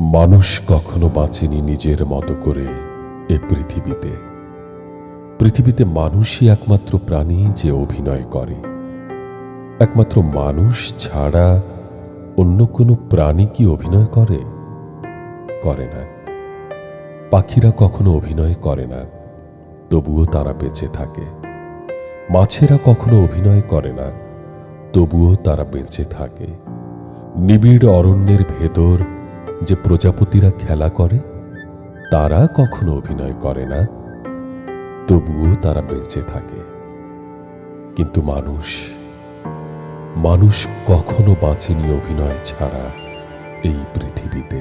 মানুষ কখনো বাঁচেনি নিজের মতো করে এ পৃথিবীতে। পৃথিবীতে মানুষই একমাত্র প্রাণী যে অভিনয় করে। একমাত্র মানুষ ছাড়া অন্য কোনো প্রাণী কি অভিনয় করে? করে না। পাখিরা কখনো অভিনয় করে না, তবুও তারা বেঁচে থাকে। মাছেরা কখনো অভিনয় করে না, তবুও তারা বেঁচে থাকে। নিবিড় অরণ্যের ভেতর যে প্রজাপতিরা খেলা করে, তারা কখনো অভিনয় করে না। তবুও তারা বেঁচে থাকে। কিন্তু মানুষ মানুষ কখনো বাঁচেনি অভিনয় ছাড়া এই পৃথিবীতে।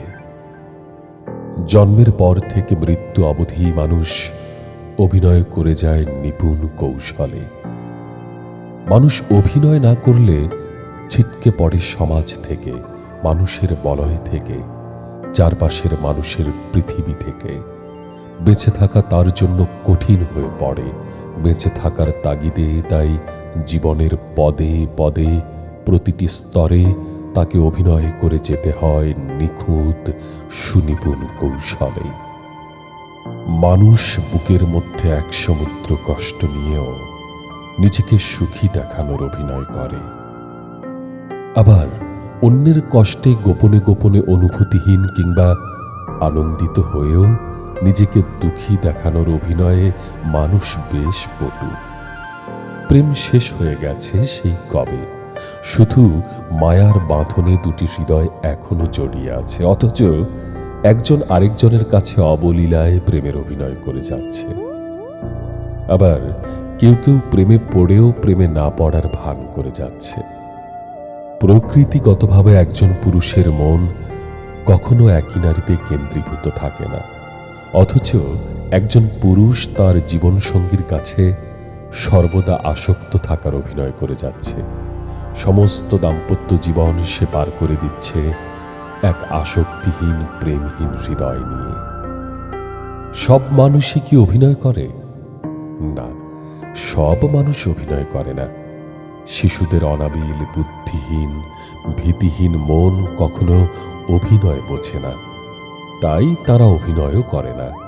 জন্মের পর থেকে মৃত্যু অবধি মানুষ অভিনয় করে যায় নিপুণ কৌশলে। মানুষ অভিনয় না করলে ছিটকে পড়ে সমাজ থেকে, মানুষের বলয় থেকে। চারপাশের মানুষের পৃথিবী থেকে। বেঁচে থাকা তার জন্য কঠিন হয়ে পড়ে। বেঁচে থাকার তাগিদে তাই জীবনের পদে পদে প্রতিটি স্তরে তাকে অভিনয় করে যেতে হয় নিখুঁত, সুনিপুণ কৌশলে। মানুষ বুকের মধ্যে এক সমুদ্র কষ্ট নিয়েও নিজেকে সুখী দেখানোর অভিনয় করে। আবার অন্যের কষ্টে গোপনে গোপনে অনুভূতিহীন কিংবা আনন্দিত হয়েও নিজেকে দুঃখী দেখানোর অভিনয়ে মানুষ বেশ পটু। প্রেম শেষ হয়ে গেছে সেই কবে। শুধু মায়ার বাঁধনে দুটি হৃদয় এখনও জড়িয়ে আছে, অথচ একজন আরেকজনের কাছে অবলীলায় প্রেমের অভিনয় করে যাচ্ছে। আবার কেউ কেউ প্রেমে পড়েও প্রেমে না পড়ার ভান করে যাচ্ছে। প্রকৃতিগতভাবে একজন পুরুষের মন কখনো একই নারীতে কেন্দ্রীভূত থাকে না। অথচ একজন পুরুষ তার জীবনসঙ্গীর কাছে সর্বদা আসক্ত থাকার অভিনয় করে যাচ্ছে। সমস্ত দাম্পত্য জীবন সে পার করে দিচ্ছে এক আসক্তিহীন, প্রেমহীন হৃদয় নিয়ে। সব মানুষই কি অভিনয় করে? না, সব মানুষ অভিনয় করে না। শিশুদের অনাবিল, বুদ্ধিহীন, ভীতিহীন মন কখনো অভিনয় বোঝে না। তাই তারা অভিনয়ও করে না।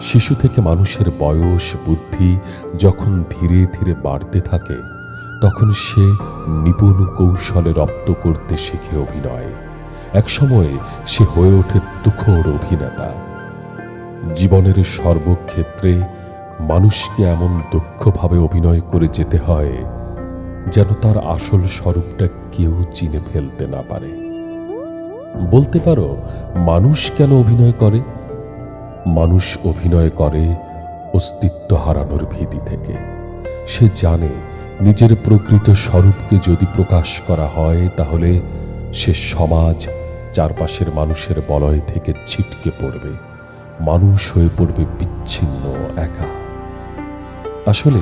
শিশু থেকে মানুষের বয়স, বুদ্ধি যখন ধীরে ধীরে বাড়তে থাকে, তখন সে নিপুণ কৌশলে রপ্ত করতে শেখে অভিনয়। একসময় সে হয়ে ওঠে তুখোর অভিনেতা। জীবনের সর্বক্ষেত্রে মানুষকে এমন দক্ষভাবে অভিনয় করে যেতে হয় যেন তার আসল স্বরূপটা কেউ চিনে ফেলতে না পারে। বলতে পারো, মানুষ কেন অভিনয় করে? মানুষ অভিনয় করে অস্তিত্ব হারানোর ভীতি থেকে। সে জানে নিজের প্রকৃত স্বরূপকে যদি প্রকাশ করা হয়, তাহলে সে সমাজ চারপাশের মানুষের বলয় থেকে ছিটকে পড়বে। মানুষ হয়ে পড়বে বিচ্ছিন্ন, একা। আসলে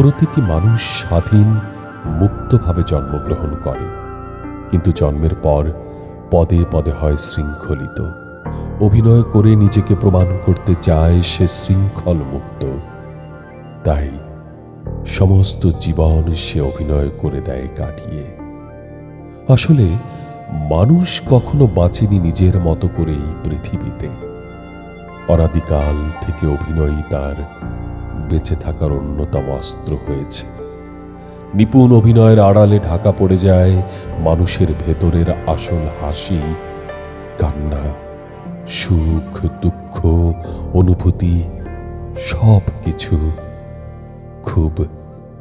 প্রতিটি মানুষ স্বাধীন, মুক্তভাবে জন্মগ্রহণ করে। কিন্তু জন্মের পর পদে পদে হয় শৃঙ্খলিত। অভিনয় করে নিজেকে প্রমাণ করতে চায় সে শৃঙ্খল মুক্ত তাই সমস্ত জীবন সে অভিনয় করে দেয় কাটিয়ে। আসলে মানুষ কখনো বাঁচেনি নিজের মতো করে এই পৃথিবীতে। অনাদিকাল থেকে অভিনয়ই তার বেঁচে থাকার অন্যতম অস্ত্র হয়েছে। নিপুণ অভিনয়ের আড়ালে ঢাকা পড়ে যায় মানুষের ভেতরের আসল হাসি, কান্না, সুখ, দুঃখ, অনুভূতি সব কিছু খুব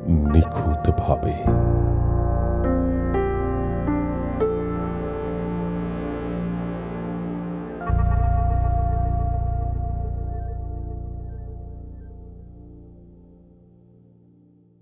নিখুঁতভাবে। ভাবে